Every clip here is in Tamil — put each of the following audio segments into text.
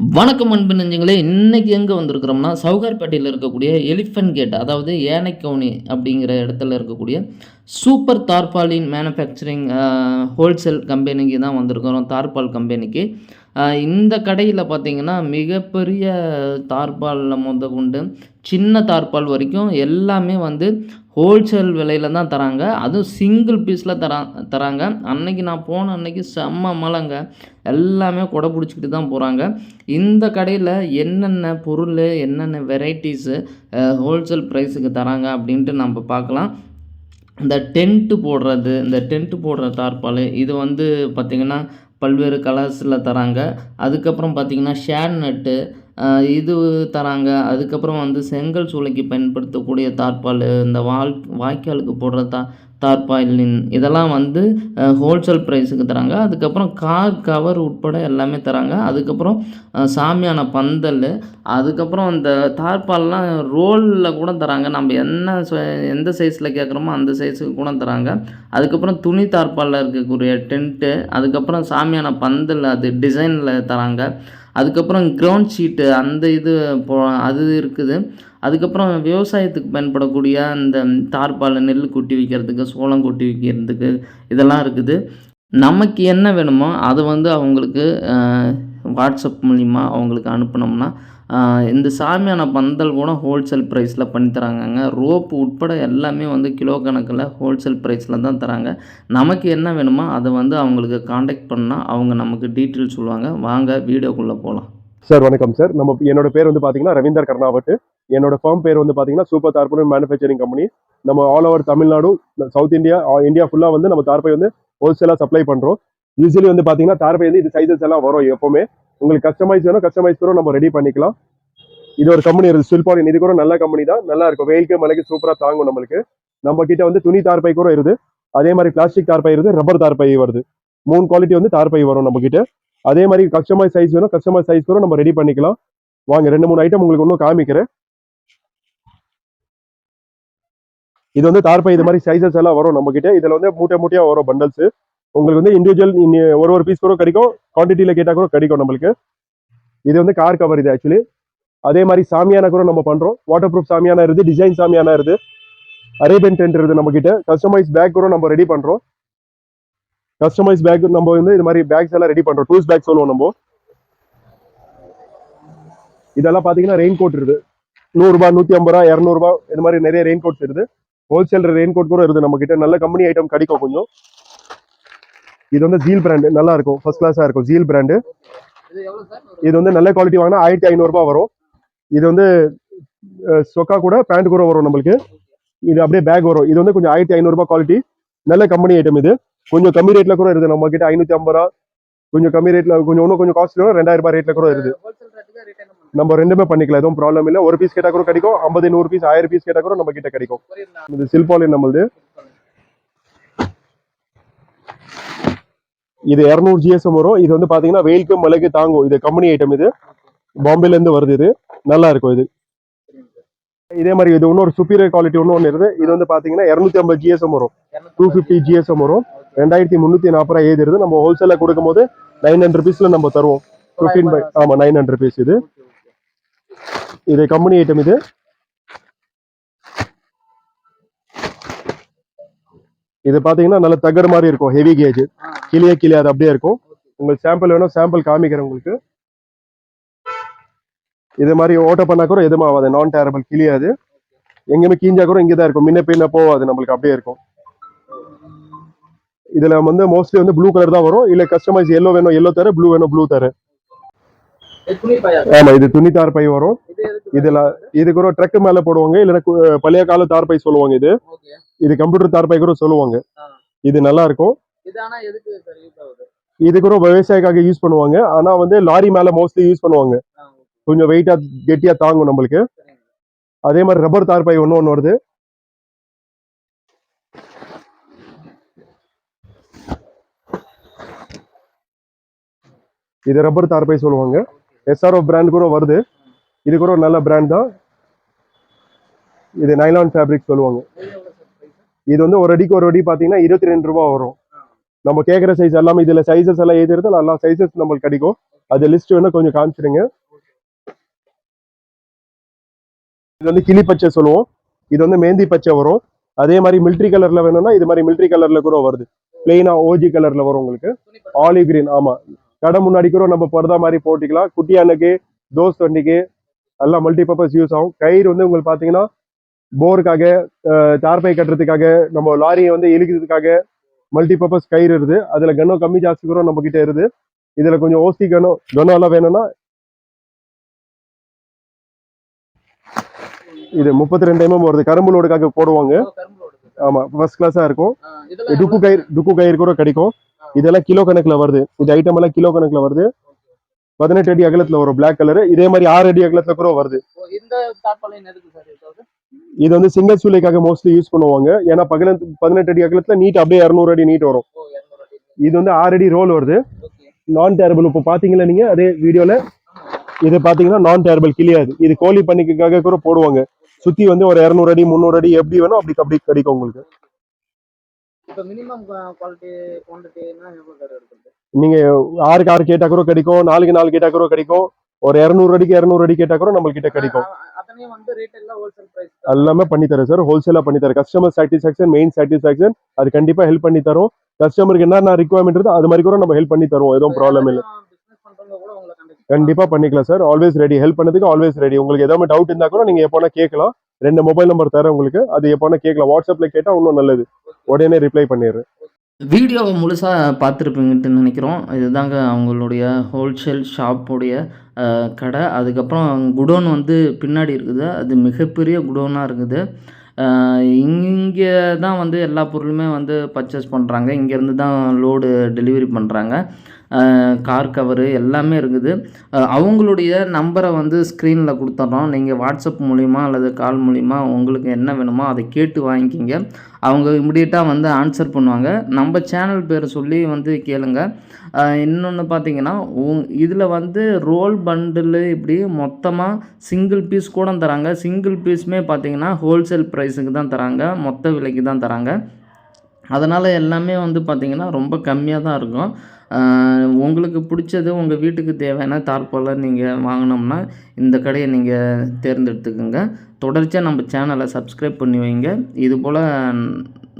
வணக்கம் அன்பு நெஞ்சங்களே இன்னைக்கு எங்கே வந்திருக்கிறோம்னா சவுகார்பேட்டையில் இருக்கக்கூடிய எலிஃபென்ட் கேட் அதாவது ஏனைக்கவுனி அப்படிங்கிற இடத்துல இருக்கக்கூடிய சூப்பர் தார்பாலின் மேனுஃபேக்சரிங் ஹோல்சேல் கம்பெனிக்கு தான் வந்திருக்கிறோம் தார்பால் கம்பெனிக்கு இந்த கடையில் பார்த்திங்கன்னா மிகப்பெரிய தார்பாலில் முத கொண்டு சின்ன தார்பால் வரைக்கும் எல்லாமே வந்து ஹோல்சேல் விலையில் தான் தராங்க. அதுவும் சிங்கிள் பீஸில் தரா தராங்க. அன்னைக்கு நான் போன அன்னைக்கு செம்ம மலைங்க எல்லாமே கொடை பிடிச்சிக்கிட்டு தான் போகிறாங்க இந்த கடையில் என்னென்ன பொருள் என்னென்ன வெரைட்டிஸு ஹோல்சேல் ப்ரைஸுக்கு தராங்க அப்படின்ட்டு நம்ம பார்க்கலாம். இந்த டென்ட்டு போடுறது இந்த டென்ட்டு போடுற தார்பால் இது வந்து பார்த்திங்கன்னா பல்வேறு கலர்ஸில் தராங்க. அதுக்கப்புறம் பார்த்திங்கன்னா ஷேர் நட்டு இது தராங்க. அதுக்கப்புறம் வந்து செங்கல் சூளைக்கு பயன்படுத்தக்கூடிய தார்பால் இந்த வால் வாய்க்காலுக்கு போடுற தா தார்பாலின் இதெல்லாம் வந்து ஹோல்சேல் ப்ரைஸுக்கு தராங்க. அதுக்கப்புறம் கார் கவர் உட்பட எல்லாமே தராங்க. அதுக்கப்புறம் சாமியான பந்தல் அதுக்கப்புறம் அந்த தார்பால்லாம் ரோலில் கூட தராங்க. நம்ம என்ன ச- எந்த சைஸில் கேட்குறோமோ அந்த சைஸுக்கு கூட தராங்க. அதுக்கப்புறம் துணி தார்பாலில் இருக்கக்கூடிய டென்ட்டு அதுக்கப்புறம் சாமியான பந்தல் அது டிசைனில் தராங்க. அதுக்கப்புறம் கிரவுண்ட் ஷீட்டு அந்த இது போ அது இருக்குது. அதுக்கப்புறம் விவசாயத்துக்கு பயன்படக்கூடிய அந்த தார்பால் நெல் கொட்டி வைக்கிறதுக்கு சோளம் கொட்டி வைக்கிறதுக்கு இதெல்லாம் இருக்குது. நமக்கு என்ன வேணுமோ அதை வந்து அவங்களுக்கு வாட்ஸ்அப் மூலிமா அவங்களுக்கு அனுப்பினோம்னா இந்த சாமியான பந்தல் கூட ஹோல்சேல் ப்ரைஸில் பண்ணி ரோப்பு உட்பட எல்லாமே வந்து கிலோ கணக்கில் ஹோல்சேல் ப்ரைஸில் தான் தராங்க. நமக்கு என்ன வேணுமோ அதை வந்து அவங்களுக்கு காண்டாக்ட் பண்ணால் அவங்க நமக்கு டீட்டெயில் சொல்லுவாங்க. வாங்க வீடியோக்குள்ளே போகலாம் சார் வணக்கம் சார். நம்ம என்னோட பேர் வந்து பார்த்தீங்கன்னா ரவீந்தர் கர்ணாவட்டு. என்னோட ஃபார்ம் பேர் வந்து பார்த்தீங்கன்னா சூப்பர் தார்பன் மேனுஃபேக்சரிங் கம்பெனி நம்ம all over Tamil Nadu south India India ஃபுல்லாக வந்து நம்ம தார்பை வந்து ஹோல்சேலாக சப்ளை பண்ணுறோம் யூஸ்வலி வந்து பார்த்தீங்கன்னா தார்பை வந்து இது சைஸஸ் எல்லாம் வரும் எப்போவுமே. உங்களுக்கு கஸ்டமைஸ் வேணும் கஸ்டமைஸ் கூட நம்ம ரெடி பண்ணிக்கலாம். இது ஒரு கம்பெனி இருக்குது சில்பாலின் இது கூட நல்ல கம்பெனி தான். நல்லா இருக்கும். வெயிலுக்கு மலைக்கு சூப்பராக தாங்கும் நம்மளுக்கு. நம்ம கிட்ட வந்து துணி தார்பை கூட இருக்குது அதே மாதிரி பிளாஸ்டிக் தார்பை இருக்குது ரப்பர் தார்பை வருது. மூணு குவாலிட்டி வந்து தார்பை வரும் நம்ம கிட்ட. அதே மாதிரி கஸ்டமைஸ் சைஸ் வேணும் கஸ்டமைஸ் சைஸ் கூட நம்ம ரெடி பண்ணிக்கலாம். வாங்க ரெண்டு மூணு ஐட்டம் உங்களுக்கு இன்னும் காமிக்கிறேன். இது வந்து தார்பை இது மாதிரி சைஸஸ் எல்லாம் வரும் நம்ம கிட்ட. இதுல வந்து மூட்டை மூட்டையா வரும் பண்டல்ஸ் உங்களுக்கு வந்து இண்டிவிஜுவல் ஒரு ஒரு பீஸ் கூட கிடைக்கும். குவான்டிட்டியில் கேட்டா கூட கிடைக்கும் நம்மளுக்கு. இது வந்து கார் கவர் இது ஆக்சுவலி அதே மாதிரி சாமியானா கூட நம்ம பண்றோம். வாட்டர் ப்ரூஃப் சாமியானா இருந்து டிசைன் சாமியானா இருக்குது அரேபியன் டென்ட் இருக்குது நம்ம கிட்ட கஸ்டமைஸ் பேக் கூட நம்ம ரெடி பண்றோம். கஸ்டமைஸ் பேக் நம்ம வந்து இது மாதிரி பேக்ஸ் எல்லாம் ரெடி பண்றோம். டூஸ் பேக் சொல்லுவோம் நம்ம. இதெல்லாம் பாத்தீங்கன்னா ரெயின் கோட் இருக்குது. நூறுரூபா நூத்தி ஐம்பது ரூபா இரநூறுபா இது மாதிரி நிறைய ரெயின் கோட்ஸ் இருக்குது. ஹோல்சேல் ரெயின் கோட் கூட இருக்குது நம்ம கிட்ட நல்ல கம்பெனி ஐட்டம் கிடைக்கும் கொஞ்சம். இது வந்து ஜீல் பிராண்டு நல்லா இருக்கும் ஃபர்ஸ்ட் கிளாஸா இருக்கும். ஜீல் பிராண்டு இது வந்து நல்ல குவாலிட்டி வாங்கினா ஆயிரத்தி ஐநூறுரூபா வரும். இது வந்து சொக்கா கூட பேண்ட் கூட வரும் நம்மளுக்கு. இது அப்படியே பேக் வரும். இது வந்து கொஞ்சம் ஆயிரத்தி ஐநூறுரூபா குவாலிட்டி நல்ல கம்பெனி ஐட்டம் இது. கொஞ்சம் கம்மி ரேட்ல கூட இருக்குது. நம்ம கிட்ட ஐநூத்தி ஐம்பது ரூபா. கொஞ்சம் கம்மி ரேட்ல கொஞ்சம் இன்னும் கொஞ்சம் காஸ்ட்லியும் ரெண்டாயிரம் ரூபாய் ரேட்ல கூட இருக்குது. நம்ம ரெண்டுமே பண்ணிக்கலாம். எதுவும் ப்ராப்ளம் இல்லை. ஒரு பீஸ் கேட்டா கூட கிடைக்கும். ஐம்பது நூறு பீஸ் ஆயிரம் பீஸ் கேட்டா கூட நம்ம கிட்ட கிடைக்கும். இது சில்பாலின் நம்மளது. இது இரநூறு ஜிஎஸ்எம் வரும். இது வந்து பாத்தீங்கன்னா வெயிலுக்கு மலைக்கு தாங்கும். இது கம்பெனி ஐட்டம் இது. பாம்பேல இருந்து வருது இது. நல்லா இருக்கும் இது. இதே மாதிரி இது இன்னொரு சுப்பீரியர் குவாலிட்டி ஒன்று ஒன்று இருக்குது. இது வந்து பாத்தீங்கன்னா இரநூத்தி ஐம்பது ஜிஎஸ்எம் வரும். டூ ஃபிஃப்டி ஜிஎஸ்எம் வரும். ரெண்டாயிரத்தி முந்நூற்றி நாற்பது ரூபா ஏது நம்ம ஹோல்சேலில் கொடுக்கும் போது நைன் ஹண்ட்ரட் பீஸில் நம்ம தருவோம். ஃபிஃப்டீன் பை ஆமாம் நைன் ஹண்ட்ரட் பீஸ் இது. இது கம்பெனி ஐட்டம் இது. இது பாத்தீங்கன்னா நல்ல தகடு மாதிரி இருக்கும். ஹெவி கேஜ் கிளிய கிளிய அது அப்படியே இருக்கும். உங்களுக்கு சாம்பிள் வேணும் சாம்பிள் காமிக்கிறேன் உங்களுக்கு. இது மாதிரி ஓட்ட பண்ணா கூட எதுவும் ஆகாது. நான் டேரபிள் கிளியாது எங்கேயுமே கீஞ்சா கூட இங்கே தான் இருக்கும். முன்ன பின்ன போகாது. நம்மளுக்கு அப்படியே இருக்கும். இதுல வந்து மோஸ்ட்லி வந்து ப்ளூ கலர் தான் வரும். இல்ல கஸ்டமைஸ் எல்லோ வேணும் எல்லோ தர ப்ளூ வேணும் ப்ளூ தர. ஆமா இது துணி தார் பை வரும். இதுல இது கூட ட்ரக் மேல போடுவாங்க. இல்லைன்னா பழைய கால தார் பை சொல்லுவாங்க இது. இது கம்ப்யூட்டர் தார் பை கூட சொல்லுவாங்க. இது நல்லா இருக்கும். இது கூட விவசாயிக்காக யூஸ் பண்ணுவாங்க. ஆனா வந்து லாரி மேல மோஸ்ட்லி யூஸ் பண்ணுவாங்க. கொஞ்சம் வெயிட்டா கெட்டியா தாங்கும் நம்மளுக்கு. அதே மாதிரி ரப்பர் தார் பை ஒன்று ஒன்று வருது. இது ரப்பர் தார் பை சொல்லுவாங்க எஸ்ஆர்ஓ பிராண்ட் கூட வருது. இது கூட ஒரு நல்ல பிராண்ட் தான். இது நைலான் ஃபேப்ரிக் சொல்லுவாங்க? இது வந்து ஒரு அடிக்கு ஒரு அடி பார்த்தீங்கன்னா இருபத்தி ரெண்டு ரூபா வரும். நம்ம கேட்குற சைஸ் எல்லாமே இதுல சைஸஸ் எல்லாம் எது இருந்தாலும் எல்லா சைஸஸ் நம்மளுக்கு கிடைக்கும். அது லிஸ்ட் வேணும் கொஞ்சம் காமிச்சிடுங்க இது வந்து கிளி பச்சை சொல்லுவோம். இது வந்து மேந்தி பச்சை வரும். அதே மாதிரி மில்ட்ரி கலர்ல வேணும்னா இது மாதிரி மில்ட்ரி கலர்ல கூட வருது. பிளெயினா ஓஜி கலர்ல வரும் உங்களுக்கு. ஆலிவ் கிரீன் ஆமா. கடை முன்னாடி கூட நம்ம பர்தா மாதிரி போட்டிக்கலாம். குட்டியானுக்கு தோஸ் வண்டிக்கு எல்லாம் மல்டி பர்பஸ் யூஸ் ஆகும். கயிறு வந்து உங்களுக்கு பாத்தீங்கன்னா போருக்காக தார்பை கட்டுறதுக்காக நம்ம லாரியை வந்து இழுக்கிறதுக்காக மல்டி பர்பஸ் கயிறு இருக்குது. அதுல கனம் கம்மி ஜாஸ்தி கூட நம்ம கிட்ட இருக்குது. இதுல கொஞ்சம் ஓசி கனம் எல்லாம் வேணும்னா இது முப்பத்தி ரெண்டு எம்எம் வருது. கரும்பு லோடுக்காக போடுவாங்க. ஆமா ஃபர்ஸ்ட் கிளாஸா இருக்கும். டுக்கு கயிறு டுக்கு கயிறு கூட கிடைக்கும். இதெல்லாம் கிலோ கணக்குல வருது. இந்த ஐட்டம் எல்லாம் கிலோ கணக்குல வருது. பதினெட்டு அடி அகலத்துல வரும். Black கலர் இதே மாதிரி ஆறு அடி அகலத்துல கூட வருது. இது வந்து சிங்கிள் சூளைக்காக மோஸ்ட்லி யூஸ் பண்ணுவாங்க. ஏன்னா பகல பதினெட்டு அடி அகலத்துல நீட் அப்படியே இரநூறு அடி நீட் வரும். இது வந்து ஆறு அடி ரோல் வருது. நான் டேரபிள் இப்போ பாத்தீங்களா நீங்க? அதே வீடியோல இது பாத்தீங்கன்னா நான் டேரபிள் கிளியாது. இது கோழி பண்ணிக்காக கூட போடுவாங்க. சுத்தி வந்து ஒரு இரநூறு அடி முந்நூறு அடி எப்படி வேணும் அப்படி அப்படி கிடைக்கும் உங்களுக்கு. நீங்க ஆறுக்கு ஆறு கேட்டா கூட கிடைக்கும். நாலுக்கு நாலு கேட்டா கூட கிடைக்கும். ஒரு இரநூறு அடிக்கு இரநூறு அடி கேட்டா கூட நம்ம கிட்ட கிடைக்கும். எல்லாமே பண்ணி தரேன் சார் ஹோல்சேலா பண்ணி தரேன் கஸ்டமர் சாட்டிஸ்ஃபேக்ஷன் மெயின் சாட்டிஸ்ஃபேக்ஷன் அது கண்டிப்பா ஹெல்ப் பண்ணி தரும். கஸ்டமருக்கு என்னென்ன ரிக்வயர்மெண்ட் இருக்கோ அது மாதிரி கூட நம்ம ஹெல்ப் பண்ணி தருவோம். எதுவும் ப்ராப்ளம் இல்லை. கண்டிப்பா பண்ணிக்கலாம் சார் ஆல்வேஸ் ரெடி ஹெல்ப் பண்ணதுக்கு ஆல்வேஸ் ரெடி உங்களுக்கு ஏதாவது டவுட் இருந்தா கூட நீங்க எப்போனா கேட்கலாம். ரெண்டு மொபைல் நம்பர் தரேன் உங்களுக்கு. அது எப்போனா கேட்கலாம். வாட்ஸ்அப்ல கேட்டா இன்னும் நல்லது. உடனே ரிப்ளை பண்ணிடுறேன். வீடியோவை முழுசாக பார்த்துருப்பீங்கன்ட்டு நினைக்கிறோம். இதுதாங்க அவங்களுடைய ஹோல்சேல் ஷாப்புடைய கடை. அதுக்கப்புறம் குடோன் வந்து பின்னாடி இருக்குது. அது மிகப்பெரிய குடோனாக இருக்குது. இங்கே தான் வந்து எல்லா பொருளுமே வந்து பர்ச்சேஸ் பண்ணுறாங்க இங்கேருந்து தான் லோடு டெலிவரி பண்ணுறாங்க கார் கவரு எல்லாமே இருக்குது. அவங்களுடைய நம்பரை வந்து ஸ்க்ரீனில் கொடுத்துட்றோம் நீங்கள் வாட்ஸ்அப் மூலிமா அல்லது கால் மூலிமா உங்களுக்கு என்ன வேணுமோ அதை கேட்டு வாங்கிக்கிங்க. அவங்க இமிடியேட்டாக வந்து ஆன்சர் பண்ணுவாங்க. நம்ம சேனல் பேர் சொல்லி வந்து கேளுங்க. இன்னொன்று பார்த்தீங்கன்னா இதில் வந்து ரோல் பண்டில் இப்படி மொத்தமாக சிங்கிள் பீஸ் கூட தராங்க. சிங்கிள் பீஸுமே பார்த்தீங்கன்னா ஹோல்சேல் ப்ரைஸுக்கு தான் தராங்க. மொத்த விலைக்கு தான் தராங்க. அதனால் எல்லாமே வந்து பார்த்திங்கன்னா ரொம்ப கம்மியாக தான் இருக்கும். உங்களுக்கு பிடிச்சது உங்கள் வீட்டுக்கு தேவையான தார்பாலை நீங்கள் வாங்கினோம்னா இந்த கடையை நீங்கள் தேர்ந்தெடுத்துக்கோங்க. தொடர்ச்சியாக நம்ம சேனலை சப்ஸ்கிரைப் பண்ணி வைங்க. இதுபோல்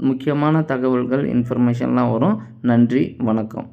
முக்கியமான தகவல்கள் இன்ஃபர்மேஷன்லாம் வரும். நன்றி வணக்கம்.